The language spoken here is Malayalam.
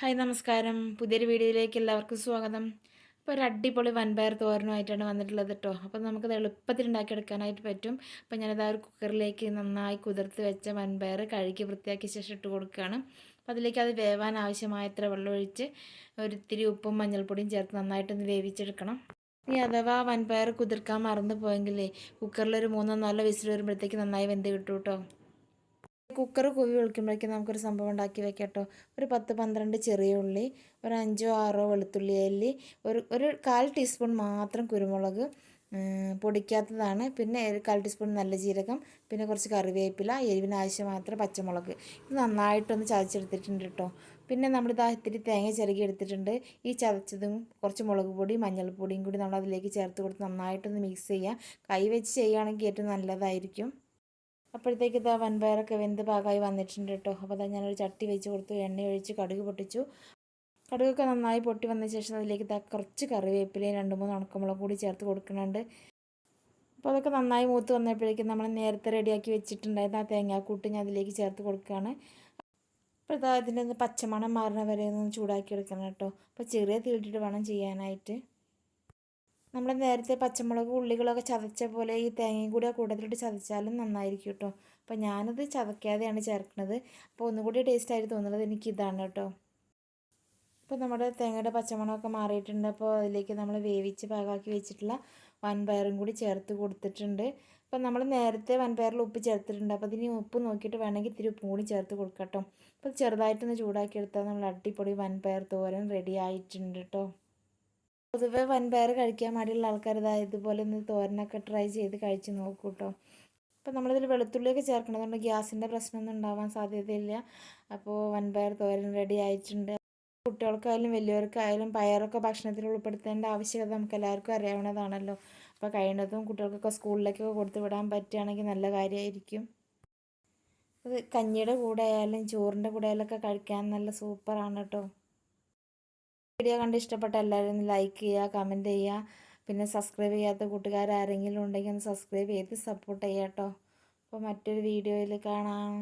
ഹായ് നമസ്കാരം. പുതിയൊരു വീഡിയോയിലേക്ക് എല്ലാവർക്കും സ്വാഗതം. അപ്പോൾ ഒരു അടിപൊളി വൻപയർ തോരനുമായിട്ടാണ് വന്നിട്ടുള്ളത് കേട്ടോ അപ്പോൾ നമുക്കത് എളുപ്പത്തിൽ ഉണ്ടാക്കിയെടുക്കാനായിട്ട് പറ്റും. അപ്പോൾ ഞാനത് ആ ഒരു കുക്കറിലേക്ക് നന്നായി കുതിർത്ത് വെച്ച വൻപയർ കഴുകി വൃത്തിയാക്കിയ ശേഷം ഇട്ട് കൊടുക്കുകയാണ്. അപ്പോൾ അതിലേക്ക് അത് വേവാൻ ആവശ്യമായത്ര വെള്ളം ഒഴിച്ച് ഒരിത്തിരി ഉപ്പും മഞ്ഞൾപ്പൊടിയും ചേർത്ത് നന്നായിട്ടൊന്ന് വേവിച്ചെടുക്കണം. ഇനി അഥവാ വൻപയർ കുതിർക്കാൻ മറന്നു പോയെങ്കിലേ കുക്കറിലൊരു മൂന്നോ നാലോ വിസിൽ വരുമ്പോഴത്തേക്ക് നന്നായി വെന്ത് കിട്ടും കേട്ടോ കുക്കർ കുവി വിളിക്കുമ്പോഴേക്കും നമുക്കൊരു സംഭവം ഉണ്ടാക്കി വെക്കാം കേട്ടോ ഒരു പത്ത് പന്ത്രണ്ട് ചെറിയ ഉള്ളി ഒരു അഞ്ചോ ആറോ വെളുത്തുള്ളി അല്ലി ഒരു ഒരു കാൽ ടീസ്പൂൺ മാത്രം കുരുമുളക് പൊടിക്കാത്തതാണ്. പിന്നെ ഒരു കാൽ ടീസ്പൂൺ നല്ല ജീരകം പിന്നെ കുറച്ച് കറിവേപ്പില എരിവിന് ആവശ്യം മാത്രം പച്ചമുളക്. ഇത് നന്നായിട്ടൊന്ന് ചതച്ചെടുത്തിട്ടുണ്ട് കേട്ടോ പിന്നെ നമ്മൾ ഇതാ ഇത്തിരി തേങ്ങ ചിരകി എടുത്തിട്ടുണ്ട്. ഈ ചതച്ചതും കുറച്ച് മുളക് പൊടി മഞ്ഞൾപ്പൊടിയും കൂടി നമ്മൾ അതിലേക്ക് ചേർത്ത് കൊടുത്ത് നന്നായിട്ടൊന്ന് മിക്സ് ചെയ്യുക കൈ വെച്ച് ചെയ്യുകയാണെങ്കിൽ ഏറ്റവും നല്ലതായിരിക്കും. അപ്പോഴത്തേക്ക് ഇതാ വൻപയറൊക്കെ വെന്ത് പാകമായി വന്നിട്ടുണ്ട് കേട്ടോ. അപ്പോൾ അതാ ഞാനൊരു ചട്ടി വെച്ച് കൊടുത്തു എണ്ണ ഒഴിച്ച് കടുക് പൊട്ടിച്ചു. കടുകൊക്കെ നന്നായി പൊട്ടി വന്ന ശേഷം അതിലേക്ക് ഇതാ കുറച്ച് കറിവേപ്പിലയും രണ്ട് മൂന്ന് ഉണക്കമുളക് കൂടി ചേർത്ത് കൊടുക്കുന്നുണ്ട്. അപ്പോൾ അതൊക്കെ നന്നായി മൂത്ത് വന്നപ്പോഴേക്കും നമ്മൾ നേരത്തെ റെഡിയാക്കി വെച്ചിട്ടുണ്ടായിരുന്ന ആ തേങ്ങാക്കൂട്ട് ഞാൻ അതിലേക്ക് ചേർത്ത് കൊടുക്കുകയാണ്. അപ്പോൾ ഇതാ ഇതിന്റെ ഒന്ന് പച്ചമണം മാറുന്ന വരെ ഒന്ന് ചൂടാക്കി എടുക്കണം കേട്ടോ. അപ്പോൾ ചെറിയ തീട്ടിട്ട് വേണം ചെയ്യാനായിട്ട്. നമ്മൾ നേരത്തെ പച്ചമുളക് ഉള്ളികളൊക്കെ ചതച്ച പോലെ ഈ തേങ്ങയും കൂടി ആ കൂട്ടത്തിലിട്ട് ചതച്ചാലും നന്നായിരിക്കും കേട്ടോ അപ്പോൾ ഞാനത് ചതക്കാതെയാണ് ചേർക്കുന്നത്. അപ്പോൾ ഒന്നുകൂടി ടേസ്റ്റ് ആയിട്ട് തോന്നുന്നത് എനിക്ക് ഇതാണ് കേട്ടോ ഇപ്പോൾ നമ്മുടെ തേങ്ങയുടെ പച്ചമുളകൊക്കെ മാറിയിട്ടുണ്ട്. അപ്പോൾ അതിലേക്ക് നമ്മൾ വേവിച്ച് പാകാക്കി വെച്ചിട്ടുള്ള വൻപയറും കൂടി ചേർത്ത് കൊടുത്തിട്ടുണ്ട്. അപ്പോൾ നമ്മൾ നേരത്തെ വൻപയറിൽ ഉപ്പ് ചേർത്തിട്ടുണ്ട്. അപ്പോൾ അതിന് ഉപ്പ് നോക്കിയിട്ട് വേണമെങ്കിൽ ഇത്തിരി ഉപ്പും കൂടി ചേർത്ത് കൊടുക്കട്ടോ അപ്പോൾ ചെറുതായിട്ടൊന്ന് ചൂടാക്കി എടുത്താൽ നമ്മൾ അടിപൊളി വൻപയർ തോരൻ റെഡി ആയിട്ടുണ്ട് കേട്ടോ പൊതുവെ വൻപയർ കഴിക്കാൻ മടിയുള്ള ആൾക്കാർ ഇതാ ഇതുപോലെ ഒന്ന് തോരനൊക്കെ ട്രൈ ചെയ്ത് കഴിച്ച് നോക്കൂ കേട്ടോ അപ്പോൾ നമ്മളിതിൽ വെളുത്തുള്ളിയൊക്കെ ചേർക്കണതുകൊണ്ട് ഗ്യാസിന്റെ പ്രശ്നമൊന്നും ഉണ്ടാവാൻ സാധ്യതയില്ല. അപ്പോൾ വൻപയർ തോരൻ റെഡി ആയിട്ടുണ്ട്. കുട്ടികൾക്കായാലും വലിയവർക്കായാലും പയറൊക്കെ ഭക്ഷണത്തിൽ ഉൾപ്പെടുത്തേണ്ട ആവശ്യകത നമുക്ക് എല്ലാവർക്കും അറിയാവുന്നതാണല്ലോ. അപ്പോൾ കഴിയുന്നതും കുട്ടികൾക്കൊക്കെ സ്കൂളിലേക്കൊക്കെ കൊടുത്തു വിടാൻ പറ്റുകയാണെങ്കിൽ നല്ല കാര്യമായിരിക്കും. അത് കഞ്ഞിയുടെ കൂടെ ആയാലും ചോറിന്റെ കൂടെ ആയാലും ഒക്കെ കഴിക്കാൻ നല്ല സൂപ്പറാണ് കേട്ടോ വീഡിയോ കണ്ട് ഇഷ്ടപ്പെട്ട എല്ലാവരും ലൈക്ക് ചെയ്യുക കമന്റ് ചെയ്യുക. പിന്നെ സബ്സ്ക്രൈബ് ചെയ്യാത്ത കൂട്ടുകാർ ആരെങ്കിലും ഉണ്ടെങ്കിൽ ഒന്ന് സബ്സ്ക്രൈബ് ചെയ്ത് സപ്പോർട്ട് ചെയ്യാം കേട്ടോ അപ്പോൾ മറ്റൊരു വീഡിയോയിൽ കാണാം.